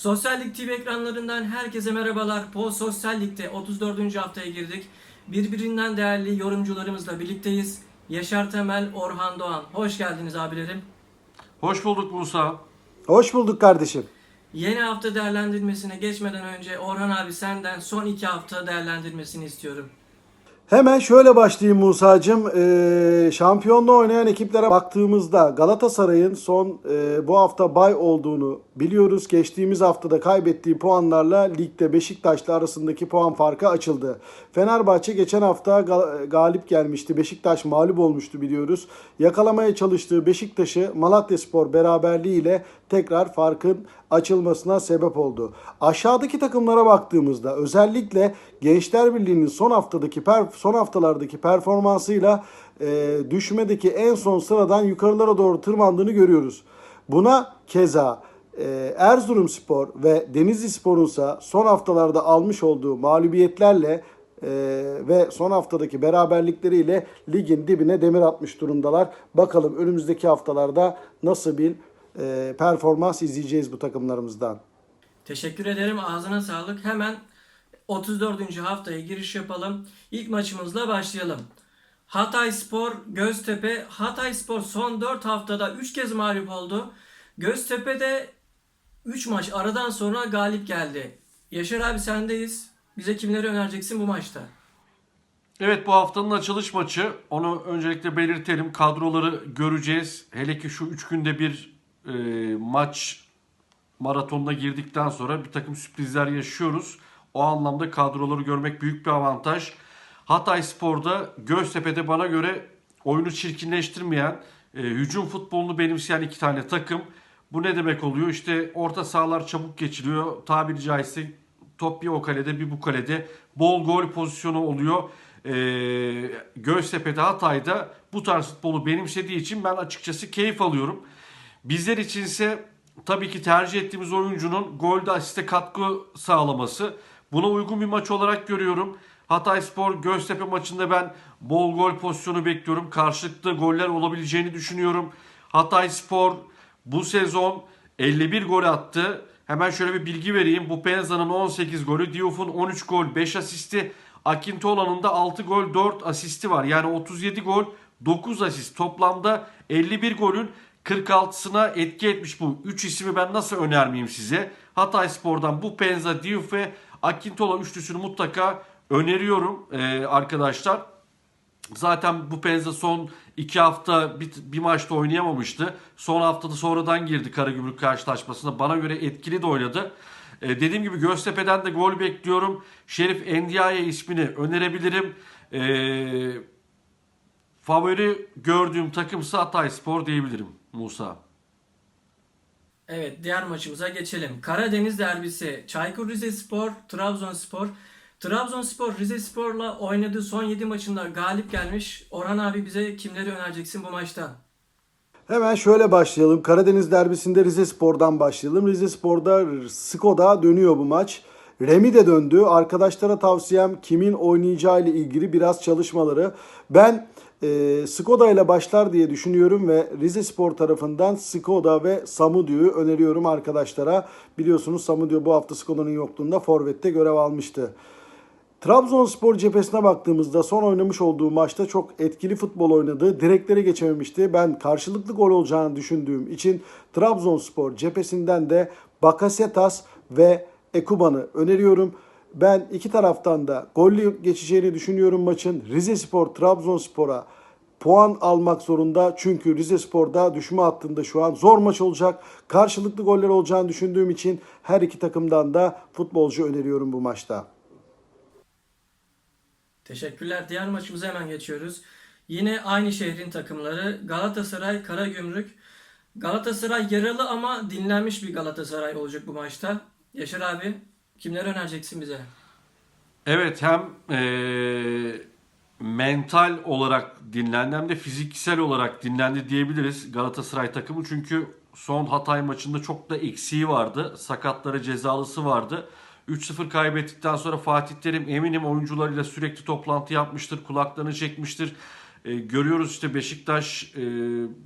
Sosyal Lig TV ekranlarından herkese merhabalar. Po Sosyal Lig'de 34. haftaya girdik. Birbirinden değerli yorumcularımızla birlikteyiz. Yaşar Temel, Orhan Doğan. Hoş geldiniz abilerim. Hoş bulduk Musa. Hoş bulduk kardeşim. Yeni hafta değerlendirmesine geçmeden önce Orhan abi senden son iki hafta değerlendirmesini istiyorum. Hemen şöyle başlayayım Musa'cığım. Ee, şampiyonluğu oynayan ekiplere baktığımızda Galatasaray'ın son e, bu hafta bay olduğunu biliyoruz. Geçtiğimiz haftada kaybettiği puanlarla ligde Beşiktaş'la arasındaki puan farkı açıldı. Fenerbahçe geçen hafta ga- galip gelmişti. Beşiktaş mağlup olmuştu biliyoruz. Yakalamaya çalıştığı Beşiktaş'ı Malatyaspor beraberliğiyle tekrar farkın açılmasına sebep oldu. Aşağıdaki takımlara baktığımızda özellikle Gençler Birliği'nin son haftadaki son haftalardaki performansıyla e, düşmedeki en son sıradan yukarılara doğru tırmandığını görüyoruz. Buna keza e, Erzurumspor ve Denizli Spor'un ise son haftalarda almış olduğu mağlubiyetlerle e, ve son haftadaki beraberlikleriyle ligin dibine demir atmış durumdalar. Bakalım önümüzdeki haftalarda nasıl bir e, performans izleyeceğiz bu takımlarımızdan. Teşekkür ederim. Ağzına sağlık. Hemen 34. haftaya giriş yapalım. İlk maçımızla başlayalım. Hatay Spor, Göztepe. Hatay Spor son 4 haftada 3 kez mağlup oldu. Göztepe de 3 maç aradan sonra galip geldi. Yaşar abi sendeyiz. Bize kimleri önereceksin bu maçta? Evet bu haftanın açılış maçı. Onu öncelikle belirtelim. Kadroları göreceğiz. Hele ki şu 3 günde bir e, maç maratonuna girdikten sonra bir takım sürprizler yaşıyoruz. O anlamda kadroları görmek büyük bir avantaj. Hatay Spor'da Göztepe'de bana göre oyunu çirkinleştirmeyen, e, hücum futbolunu benimseyen iki tane takım. Bu ne demek oluyor? İşte orta sahalar çabuk geçiliyor. Tabiri caizse top bir o kalede bir bu kalede. Bol gol pozisyonu oluyor. Ee, Göztepe'de Hatay'da bu tarz futbolu benimsediği için ben açıkçası keyif alıyorum. Bizler içinse tabii ki tercih ettiğimiz oyuncunun golde asiste katkı sağlaması. Buna uygun bir maç olarak görüyorum. Hatay Spor Göztepe maçında ben bol gol pozisyonu bekliyorum. Karşılıklı goller olabileceğini düşünüyorum. Hatay Spor bu sezon 51 gol attı. Hemen şöyle bir bilgi vereyim. Bu Penza'nın 18 golü, Diouf'un 13 gol, 5 asisti, Akintola'nın da 6 gol, 4 asisti var. Yani 37 gol, 9 asist. Toplamda 51 golün 46'sına etki etmiş bu 3 ismi ben nasıl önermeyeyim size? Hatay Spor'dan bu Penza, Diouf ve Akintola üçlüsünü mutlaka öneriyorum ee, arkadaşlar. Zaten bu Penza son iki hafta bir, bir maçta oynayamamıştı. Son haftada sonradan girdi Karagümrük karşılaşmasına. Bana göre etkili de oynadı. Ee, dediğim gibi Göztepe'den de gol bekliyorum. Şerif Endiaye ismini önerebilirim. Ee, favori gördüğüm takımsa Hatay Spor diyebilirim Musa. Evet diğer maçımıza geçelim. Karadeniz derbisi Çaykur Rizespor, Trabzonspor. Trabzonspor Rizespor'la oynadığı son 7 maçında galip gelmiş. Orhan abi bize kimleri önereceksin bu maçta? Hemen şöyle başlayalım. Karadeniz derbisinde Rize Spor'dan başlayalım. Rize Spor'da Skoda dönüyor bu maç. Remi de döndü. Arkadaşlara tavsiyem kimin oynayacağı ile ilgili biraz çalışmaları. Ben e, Skoda ile başlar diye düşünüyorum ve Rize Spor tarafından Skoda ve Samudio'yu öneriyorum arkadaşlara. Biliyorsunuz Samudio bu hafta Skoda'nın yokluğunda Forvet'te görev almıştı. Trabzonspor cephesine baktığımızda son oynamış olduğu maçta çok etkili futbol oynadı. Direkleri geçememişti. Ben karşılıklı gol olacağını düşündüğüm için Trabzonspor cephesinden de Bakasetas ve Ekuban'ı öneriyorum. Ben iki taraftan da gollü geçeceğini düşünüyorum maçın. Rizespor Trabzonspor'a puan almak zorunda. Çünkü Rizespor'da düşme hattında şu an zor maç olacak. Karşılıklı goller olacağını düşündüğüm için her iki takımdan da futbolcu öneriyorum bu maçta. Teşekkürler. Diğer maçımıza hemen geçiyoruz. Yine aynı şehrin takımları Galatasaray, Karagümrük. Galatasaray yaralı ama dinlenmiş bir Galatasaray olacak bu maçta. Yaşar abi kimleri önereceksin bize? Evet hem eee, mental olarak dinlendi hem de fiziksel olarak dinlendi diyebiliriz Galatasaray takımı. Çünkü son Hatay maçında çok da eksiği vardı. Sakatları cezalısı vardı. 3-0 kaybettikten sonra Fatih Terim eminim oyuncularıyla sürekli toplantı yapmıştır. Kulaklarını çekmiştir. E, görüyoruz işte Beşiktaş e,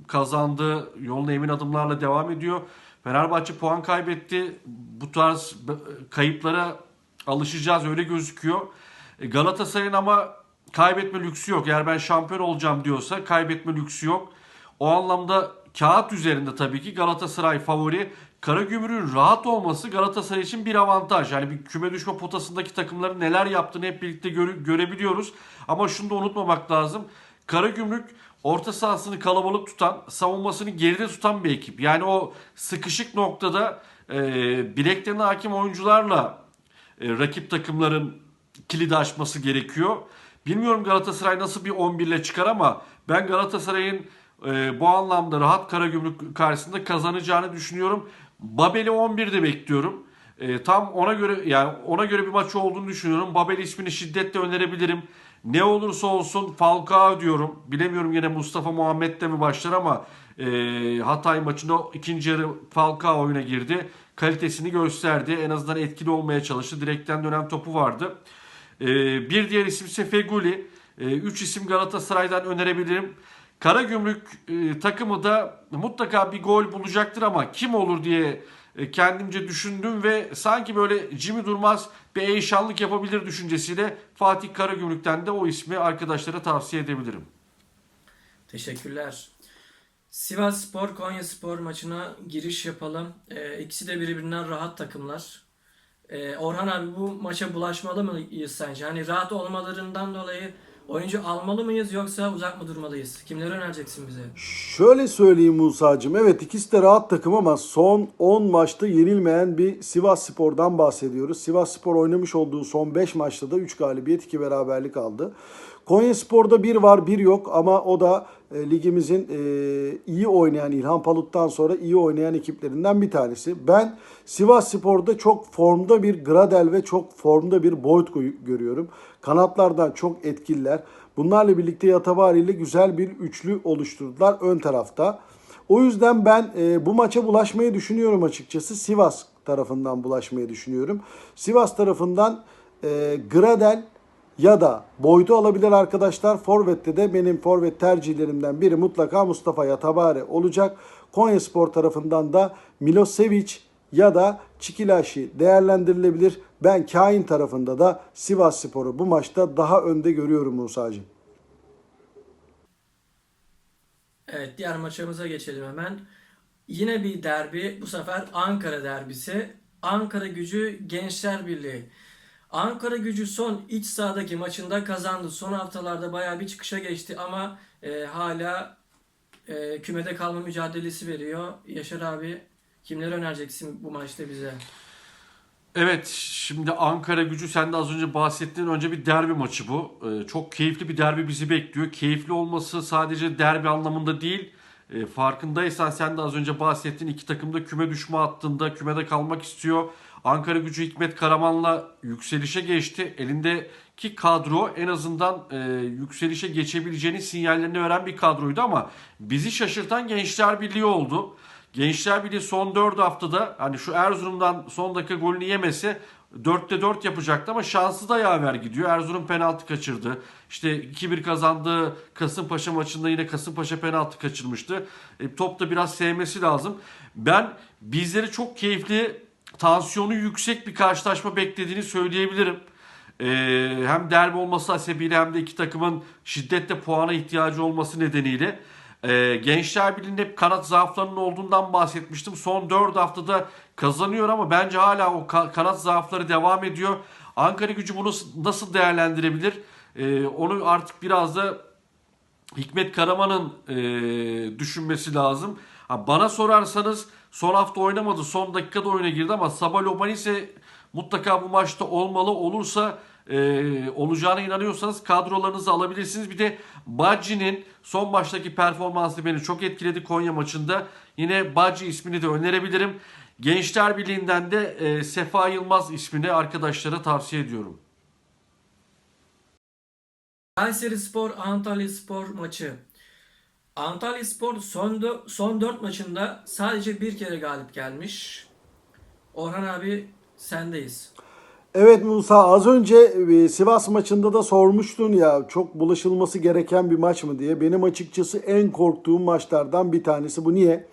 kazandı. Yoluna emin adımlarla devam ediyor. Fenerbahçe puan kaybetti. Bu tarz b- kayıplara alışacağız öyle gözüküyor. E, Galatasaray'ın ama kaybetme lüksü yok. Eğer ben şampiyon olacağım diyorsa kaybetme lüksü yok. O anlamda kağıt üzerinde tabii ki Galatasaray favori. Karagümrük'ün rahat olması Galatasaray için bir avantaj. Yani bir küme düşme potasındaki takımların neler yaptığını hep birlikte göre- görebiliyoruz. Ama şunu da unutmamak lazım. Karagümrük orta sahasını kalabalık tutan, savunmasını geride tutan bir ekip. Yani o sıkışık noktada e, bileklerine hakim oyuncularla e, rakip takımların kilidi aşması gerekiyor. Bilmiyorum Galatasaray nasıl bir 11 ile çıkar ama ben Galatasaray'ın e, bu anlamda rahat Karagümrük karşısında kazanacağını düşünüyorum. Babel'i 11'de bekliyorum. E, tam ona göre yani ona göre bir maç olduğunu düşünüyorum. Babel ismini şiddetle önerebilirim. Ne olursa olsun Falcao diyorum. Bilemiyorum yine Mustafa Muhammed'le mi başlar ama e, Hatay maçında ikinci yarı Falcao oyuna girdi. Kalitesini gösterdi. En azından etkili olmaya çalıştı. Direkten dönen topu vardı. E, bir diğer isim ise Feguli. E, üç isim Galatasaray'dan önerebilirim. Karagümrük e, takımı da mutlaka bir gol bulacaktır ama kim olur diye kendimce düşündüm ve sanki böyle Jimmy Durmaz bir eşanlık yapabilir düşüncesiyle Fatih Karagümrük'ten de o ismi arkadaşlara tavsiye edebilirim. Teşekkürler. Sivas Spor Konya Spor maçına giriş yapalım. Ee, ikisi de birbirinden rahat takımlar. Ee, Orhan abi bu maça bulaşmalı mıyız sence? Hani rahat olmalarından dolayı oyuncu almalı mıyız yoksa uzak mı durmalıyız? Kimleri önereceksin bize? Şöyle söyleyeyim Musa'cığım. Evet ikisi de rahat takım ama son 10 maçta yenilmeyen bir Sivas Spor'dan bahsediyoruz. Sivas Spor oynamış olduğu son 5 maçta da 3 galibiyet 2 beraberlik aldı. Konya Spor'da bir var bir yok ama o da e, ligimizin e, iyi oynayan İlhan Palut'tan sonra iyi oynayan ekiplerinden bir tanesi. Ben Sivas Spor'da çok formda bir Gradel ve çok formda bir Boyd görüyorum. Kanatlardan çok etkililer. Bunlarla birlikte Yatabari ile güzel bir üçlü oluşturdular ön tarafta. O yüzden ben e, bu maça bulaşmayı düşünüyorum açıkçası. Sivas tarafından bulaşmayı düşünüyorum. Sivas tarafından e, Gradel ya da Boyd'u alabilir arkadaşlar. Forvet'te de benim forvet tercihlerimden biri mutlaka Mustafa Yatabare olacak. Konya Spor tarafından da Milosevic ya da Çikilaşi değerlendirilebilir. Ben Kain tarafında da Sivas Spor'u bu maçta daha önde görüyorum Musa'cığım. Evet diğer maçımıza geçelim hemen. Yine bir derbi. Bu sefer Ankara derbisi. Ankara Gücü Gençler Birliği. Ankara Gücü son iç sahadaki maçında kazandı. Son haftalarda bayağı bir çıkışa geçti ama e, hala e, kümede kalma mücadelesi veriyor. Yaşar abi kimleri önereceksin bu maçta bize? Evet şimdi Ankara gücü sen de az önce bahsettiğin önce bir derbi maçı bu. Ee, çok keyifli bir derbi bizi bekliyor. Keyifli olması sadece derbi anlamında değil. Ee, farkındaysan sen de az önce bahsettiğin iki takım da küme düşme hattında kümede kalmak istiyor. Ankara gücü Hikmet Karaman'la yükselişe geçti. Elindeki kadro en azından e, yükselişe geçebileceğini sinyallerini veren bir kadroydu ama bizi şaşırtan Gençler Birliği oldu. Gençler Birliği son 4 haftada hani şu Erzurum'dan son dakika golünü yemese 4'te 4 yapacaktı ama şansı da yaver gidiyor. Erzurum penaltı kaçırdı. İşte 2-1 kazandığı Kasımpaşa maçında yine Kasımpaşa penaltı kaçırmıştı. E, top da biraz sevmesi lazım. Ben bizleri çok keyifli, tansiyonu yüksek bir karşılaşma beklediğini söyleyebilirim. E, hem derbi olması hasebiyle hem de iki takımın şiddetle puana ihtiyacı olması nedeniyle. Ee, Gençler Birliği'nde hep kanat zaaflarının olduğundan bahsetmiştim. Son 4 haftada kazanıyor ama bence hala o ka- kanat zaafları devam ediyor. Ankara gücü bunu nasıl değerlendirebilir? Ee, onu artık biraz da Hikmet Karaman'ın e, düşünmesi lazım. Ha, bana sorarsanız son hafta oynamadı. Son dakikada oyuna girdi ama Sabalobani ise mutlaka bu maçta olmalı. Olursa e, olacağına inanıyorsanız kadrolarınızı alabilirsiniz. Bir de Bacci'nin son maçtaki performansı beni çok etkiledi Konya maçında. Yine Bacci ismini de önerebilirim. Gençler Birliği'nden de e, Sefa Yılmaz ismini arkadaşlara tavsiye ediyorum. Kayseri Spor Antalya Spor maçı. Antalya Spor son, son 4 maçında sadece bir kere galip gelmiş. Orhan abi sendeyiz. Evet Musa az önce e, Sivas maçında da sormuştun ya çok bulaşılması gereken bir maç mı diye. Benim açıkçası en korktuğum maçlardan bir tanesi bu. Niye?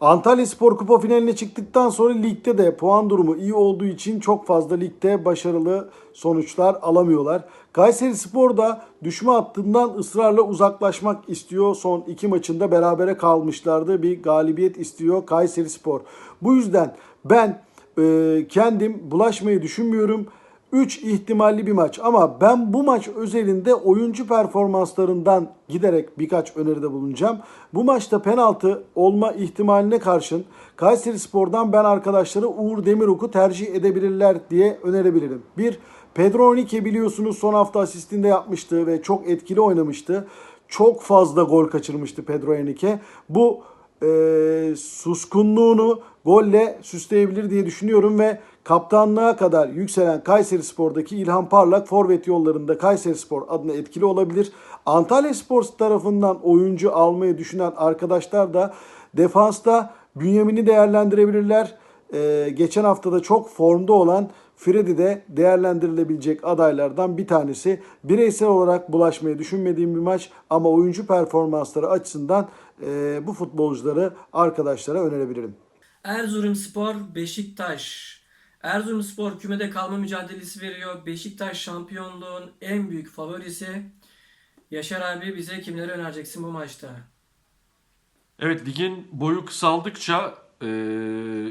Antalya Spor Kupa finaline çıktıktan sonra ligde de puan durumu iyi olduğu için çok fazla ligde başarılı sonuçlar alamıyorlar. Kayseri Spor da düşme hattından ısrarla uzaklaşmak istiyor. Son iki maçında berabere kalmışlardı. Bir galibiyet istiyor Kayseri Spor. Bu yüzden ben e, kendim bulaşmayı düşünmüyorum. 3 ihtimalli bir maç ama ben bu maç özelinde oyuncu performanslarından giderek birkaç öneride bulunacağım. Bu maçta penaltı olma ihtimaline karşın Kayseri Spor'dan ben arkadaşları Uğur Demirok'u tercih edebilirler diye önerebilirim. Bir, Pedro Henrique biliyorsunuz son hafta asistinde yapmıştı ve çok etkili oynamıştı. Çok fazla gol kaçırmıştı Pedro Henrique. Bu e, suskunluğunu golle süsleyebilir diye düşünüyorum ve kaptanlığa kadar yükselen Kayseri Spor'daki İlhan Parlak forvet yollarında Kayseri Spor adına etkili olabilir. Antalya Spor tarafından oyuncu almayı düşünen arkadaşlar da defansta Bünyamin'i değerlendirebilirler. E, geçen haftada çok formda olan Freddy de değerlendirilebilecek adaylardan bir tanesi. Bireysel olarak bulaşmayı düşünmediğim bir maç ama oyuncu performansları açısından e, bu futbolcuları arkadaşlara önerebilirim. Erzurumspor Beşiktaş. Erzurumspor kümede kalma mücadelesi veriyor. Beşiktaş şampiyonluğun en büyük favorisi. Yaşar abi bize kimleri önereceksin bu maçta? Evet ligin boyu kısaldıkça e,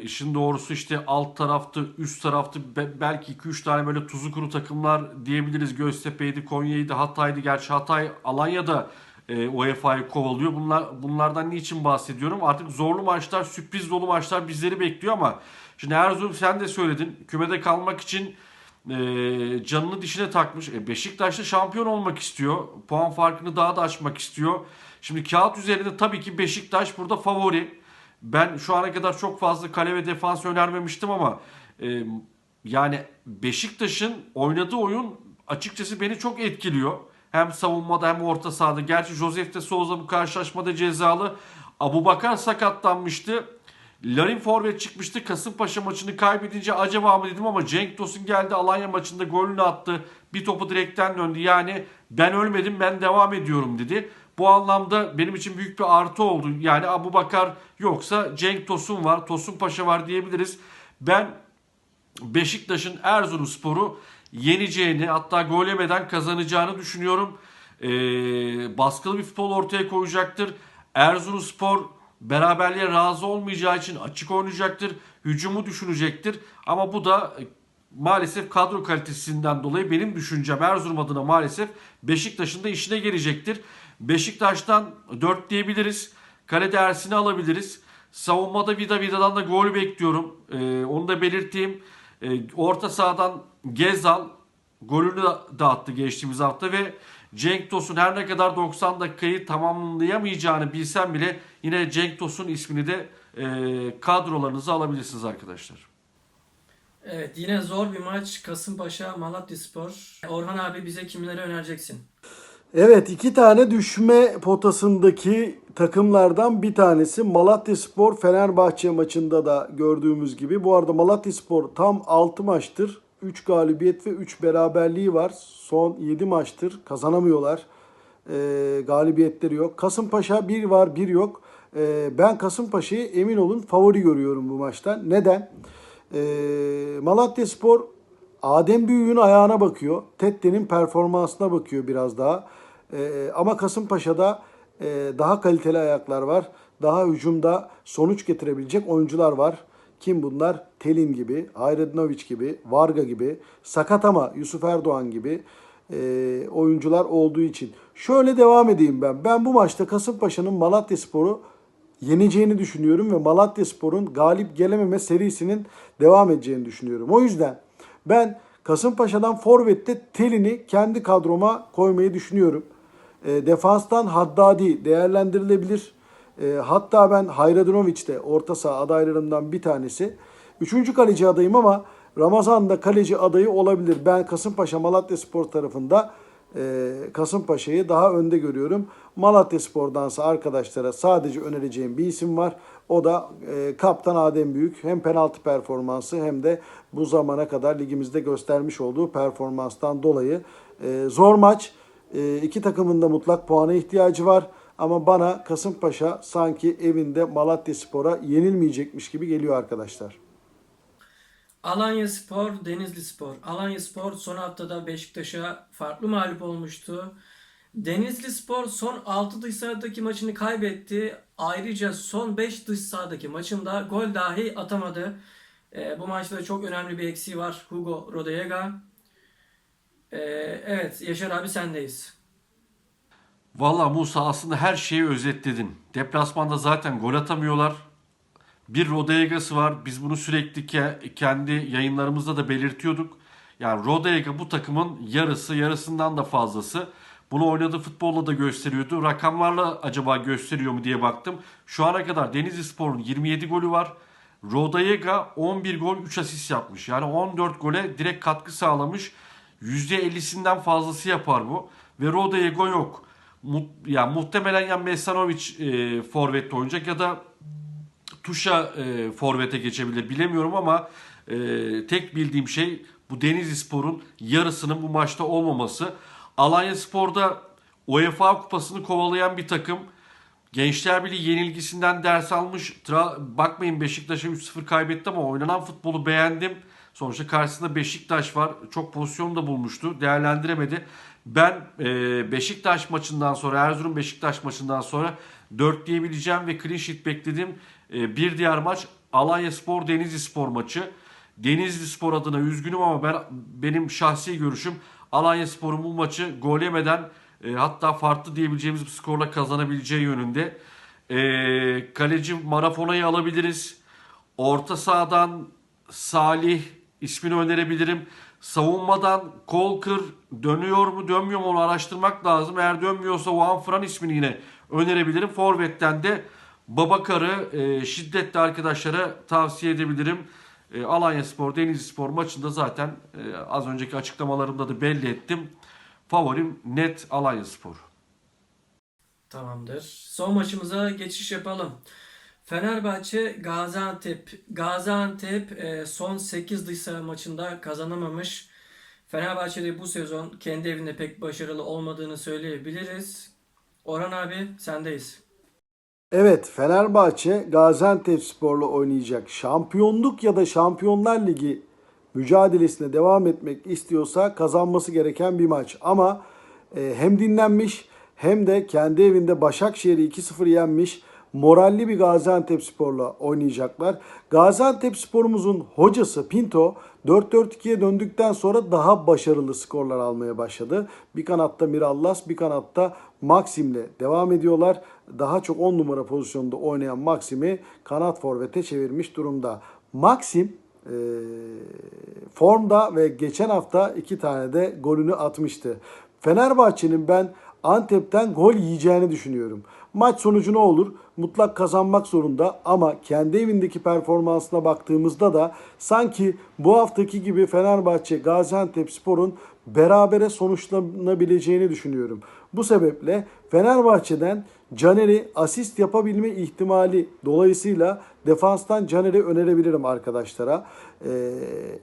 işin doğrusu işte alt taraftı, üst taraftı be- belki 2-3 tane böyle tuzu kuru takımlar diyebiliriz. Göztepe'ydi, Konya'ydı, Hatay'dı. Gerçi Hatay Alanya'da e, UEFA'yı kovalıyor. Bunlar bunlardan niçin bahsediyorum? Artık zorlu maçlar, sürpriz dolu maçlar bizleri bekliyor ama şimdi Erzurum sen de söyledin. Kümede kalmak için e, canını dişine takmış. E, Beşiktaş da şampiyon olmak istiyor. Puan farkını daha da açmak istiyor. Şimdi kağıt üzerinde tabii ki Beşiktaş burada favori. Ben şu ana kadar çok fazla kale ve defans önermemiştim ama e, yani Beşiktaş'ın oynadığı oyun açıkçası beni çok etkiliyor. Hem savunmada hem orta sahada. Gerçi Josef de Souza bu karşılaşmada cezalı. Abu Bakar sakatlanmıştı. Larin forvet çıkmıştı. Kasımpaşa maçını kaybedince acaba mı dedim ama Cenk Tosun geldi Alanya maçında golünü attı. Bir topu direkten döndü. Yani ben ölmedim ben devam ediyorum dedi. Bu anlamda benim için büyük bir artı oldu. Yani Abu Bakar yoksa Cenk Tosun var, Tosun Paşa var diyebiliriz. Ben Beşiktaş'ın Erzurumspor'u yeneceğini hatta gol yemeden kazanacağını düşünüyorum. Ee, baskılı bir futbol ortaya koyacaktır. Erzurumspor beraberliğe razı olmayacağı için açık oynayacaktır. Hücumu düşünecektir. Ama bu da e, maalesef kadro kalitesinden dolayı benim düşüncem Erzurum adına maalesef Beşiktaş'ın da işine gelecektir. Beşiktaş'tan 4 diyebiliriz. Kalede Ersin'i alabiliriz. Savunmada Vida Vida'dan da gol bekliyorum. Ee, onu da belirteyim. Ee, orta sahadan Gezal golünü da dağıttı geçtiğimiz hafta ve Cenk Tosun her ne kadar 90 dakikayı tamamlayamayacağını bilsem bile yine Cenk Tosun ismini de e, kadrolarınıza alabilirsiniz arkadaşlar. Evet yine zor bir maç. Kasımpaşa Malatyaspor. Orhan abi bize kimleri önereceksin? Evet iki tane düşme potasındaki takımlardan bir tanesi Malatyaspor Fenerbahçe maçında da gördüğümüz gibi. Bu arada Malatyaspor tam 6 maçtır 3 galibiyet ve 3 beraberliği var. Son 7 maçtır kazanamıyorlar. Ee, galibiyetleri yok. Kasımpaşa 1 var 1 yok. Ee, ben Kasımpaşa'yı emin olun favori görüyorum bu maçta. Neden? Ee, Malatyaspor Adem Büyük'ün ayağına bakıyor. Tette'nin performansına bakıyor biraz daha. Ee, ama Kasımpaşa'da e, daha kaliteli ayaklar var. Daha hücumda sonuç getirebilecek oyuncular var. Kim bunlar? Telin gibi, Hayredinovic gibi, Varga gibi, sakat ama Yusuf Erdoğan gibi e, oyuncular olduğu için. Şöyle devam edeyim ben. Ben bu maçta Kasımpaşa'nın Malatyaspor'u yeneceğini düşünüyorum ve Malatyaspor'un galip gelememe serisinin devam edeceğini düşünüyorum. O yüzden ben Kasımpaşa'dan Forvet'te Telin'i kendi kadroma koymayı düşünüyorum. E, defanstan Haddadi değerlendirilebilir. E, hatta ben Hayradinovic de orta saha adaylarımdan bir tanesi. Üçüncü kaleci adayım ama Ramazan da kaleci adayı olabilir. Ben Kasımpaşa Malatya Spor tarafında e, Kasımpaşa'yı daha önde görüyorum. Malatya Spor'dansa arkadaşlara sadece önereceğim bir isim var. O da e, Kaptan Adem Büyük. Hem penaltı performansı hem de bu zamana kadar ligimizde göstermiş olduğu performanstan dolayı. E, zor maç. E, iki takımın da mutlak puana ihtiyacı var. Ama bana Kasımpaşa sanki evinde Malatya Spor'a yenilmeyecekmiş gibi geliyor arkadaşlar. Alanya Spor, Denizli Spor. Alanya Spor son haftada Beşiktaş'a farklı mağlup olmuştu. Denizli Spor son 6 dış sahadaki maçını kaybetti. Ayrıca son 5 dış sahadaki maçında gol dahi atamadı. Ee, bu maçta çok önemli bir eksiği var Hugo Rodallega. Ee, evet Yaşar abi sendeyiz. Valla Musa aslında her şeyi özetledin. Deplasmanda zaten gol atamıyorlar. Bir Rodallega'sı var. Biz bunu sürekli ke- kendi yayınlarımızda da belirtiyorduk. Yani Rodallega bu takımın yarısı, yarısından da fazlası. Bunu oynadığı futbolla da gösteriyordu. Rakamlarla acaba gösteriyor mu diye baktım. Şu ana kadar Denizli Spor'un 27 golü var. Rodallega 11 gol 3 asist yapmış. Yani 14 gole direkt katkı sağlamış. %50'sinden fazlası yapar bu. Ve Rodallega yok. Mu- ya muhtemelen ya Mesanovic e, forvette oynayacak ya da Tuşa e, forvete geçebilir bilemiyorum ama e, tek bildiğim şey bu Denizli Spor'un yarısının bu maçta olmaması. Alanya Spor'da UEFA kupasını kovalayan bir takım. Gençler Birliği yenilgisinden ders almış. Tra- Bakmayın Beşiktaş'a 3-0 kaybetti ama oynanan futbolu beğendim. Sonuçta karşısında Beşiktaş var. Çok pozisyon da bulmuştu. Değerlendiremedi. Ben e, Beşiktaş maçından sonra, Erzurum Beşiktaş maçından sonra 4 diyebileceğim ve clean sheet bekledim. E, bir diğer maç Alanya Spor Denizli Spor maçı. Denizli Spor adına üzgünüm ama ben benim şahsi görüşüm Alanya Spor'un bu maçı gol yemeden e, hatta farklı diyebileceğimiz bir skorla kazanabileceği yönünde. E, kaleci Marafona'yı alabiliriz. Orta sahadan Salih ismini önerebilirim. Savunmadan Kolkır dönüyor mu dönmüyor mu onu araştırmak lazım. Eğer dönmüyorsa Juan Fran ismini yine önerebilirim. Forvet'ten de Babakar'ı e, şiddetle arkadaşlara tavsiye edebilirim. E, Alanya Spor, Denizli Spor maçında zaten e, az önceki açıklamalarımda da belli ettim. Favorim net Alanya Spor. Tamamdır. Son maçımıza geçiş yapalım. Fenerbahçe Gaziantep. Gaziantep e, son 8 dış saha maçında kazanamamış. Fenerbahçe'de bu sezon kendi evinde pek başarılı olmadığını söyleyebiliriz. Orhan abi sendeyiz. Evet Fenerbahçe Gaziantep Spor'la oynayacak. Şampiyonluk ya da Şampiyonlar Ligi mücadelesine devam etmek istiyorsa kazanması gereken bir maç. Ama e, hem dinlenmiş hem de kendi evinde Başakşehir'i 2-0 yenmiş moralli bir Gaziantep Spor'la oynayacaklar. Gaziantep Spor'umuzun hocası Pinto 4-4-2'ye döndükten sonra daha başarılı skorlar almaya başladı. Bir kanatta Mirallas, bir kanatta Maxim'le devam ediyorlar. Daha çok 10 numara pozisyonda oynayan Maxim'i kanat forvete çevirmiş durumda. Maxim e, formda ve geçen hafta iki tane de golünü atmıştı. Fenerbahçe'nin ben Antep'ten gol yiyeceğini düşünüyorum. Maç sonucu ne olur? Mutlak kazanmak zorunda ama kendi evindeki performansına baktığımızda da sanki bu haftaki gibi Fenerbahçe Gaziantep Spor'un berabere sonuçlanabileceğini düşünüyorum. Bu sebeple Fenerbahçe'den Caner'i asist yapabilme ihtimali dolayısıyla defanstan Caner'i önerebilirim arkadaşlara. Ee,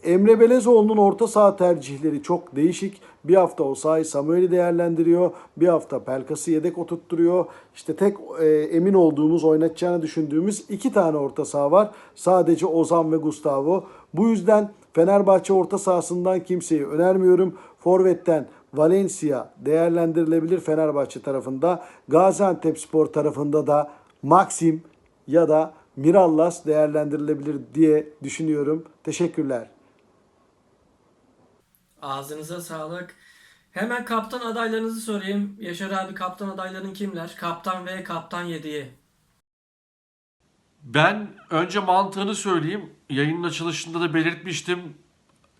Emre Belezoğlu'nun orta saha tercihleri çok değişik. Bir hafta Osayi Samuel'i değerlendiriyor. Bir hafta Pelkas'ı yedek oturtturuyor. İşte tek e, emin olduğumuz, oynatacağını düşündüğümüz iki tane orta saha var. Sadece Ozan ve Gustavo. Bu yüzden Fenerbahçe orta sahasından kimseyi önermiyorum. Forvet'ten Valencia değerlendirilebilir Fenerbahçe tarafında. Gaziantep Spor tarafında da Maxim ya da Mirallas değerlendirilebilir diye düşünüyorum. Teşekkürler. Ağzınıza sağlık. Hemen kaptan adaylarınızı sorayım. Yaşar abi kaptan adayların kimler? Kaptan ve kaptan 7'yi. Ben önce mantığını söyleyeyim. Yayının açılışında da belirtmiştim.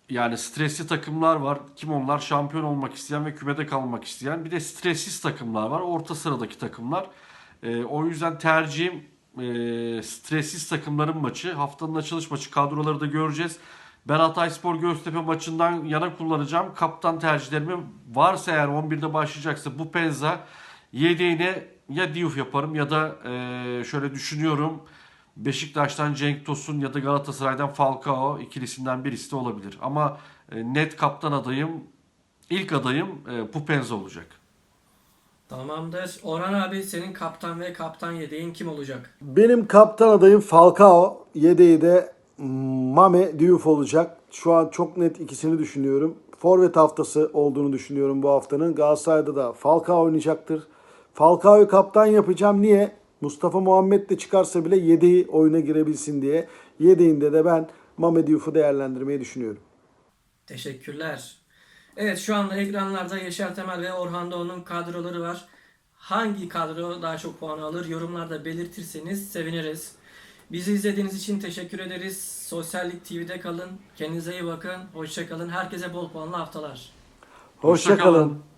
Yani stresli takımlar var. Kim onlar? Şampiyon olmak isteyen ve kümede kalmak isteyen. Bir de stressiz takımlar var. Orta sıradaki takımlar. Ee, o yüzden tercihim e, stressiz takımların maçı. Haftanın açılış maçı. Kadroları da göreceğiz. Ben Hatayspor Göztepe maçından yana kullanacağım. Kaptan tercihlerimi varsa eğer 11'de başlayacaksa bu Penza yedeğine ya Diouf yaparım ya da e, şöyle düşünüyorum. Beşiktaş'tan Cenk Tosun ya da Galatasaray'dan Falcao ikilisinden birisi de olabilir. Ama e, net kaptan adayım, ilk adayım e, Pupenza olacak. Tamamdır. Orhan abi senin kaptan ve kaptan yedeğin kim olacak? Benim kaptan adayım Falcao. Yedeği de Mame Diouf olacak. Şu an çok net ikisini düşünüyorum. Forvet haftası olduğunu düşünüyorum bu haftanın. Galatasaray'da da Falcao oynayacaktır. Falcao'yu kaptan yapacağım. Niye? Mustafa Muhammed de çıkarsa bile yedeği oyuna girebilsin diye. Yedeğinde de ben Mame Diouf'u değerlendirmeyi düşünüyorum. Teşekkürler. Evet şu anda ekranlarda Yaşar Temel ve Orhan Doğu'nun kadroları var. Hangi kadro daha çok puan alır yorumlarda belirtirseniz seviniriz. Bizi izlediğiniz için teşekkür ederiz. Sosyallik TV'de kalın. Kendinize iyi bakın. Hoşça kalın. Herkese bol puanlı haftalar. Hoşçakalın. Hoşça kalın.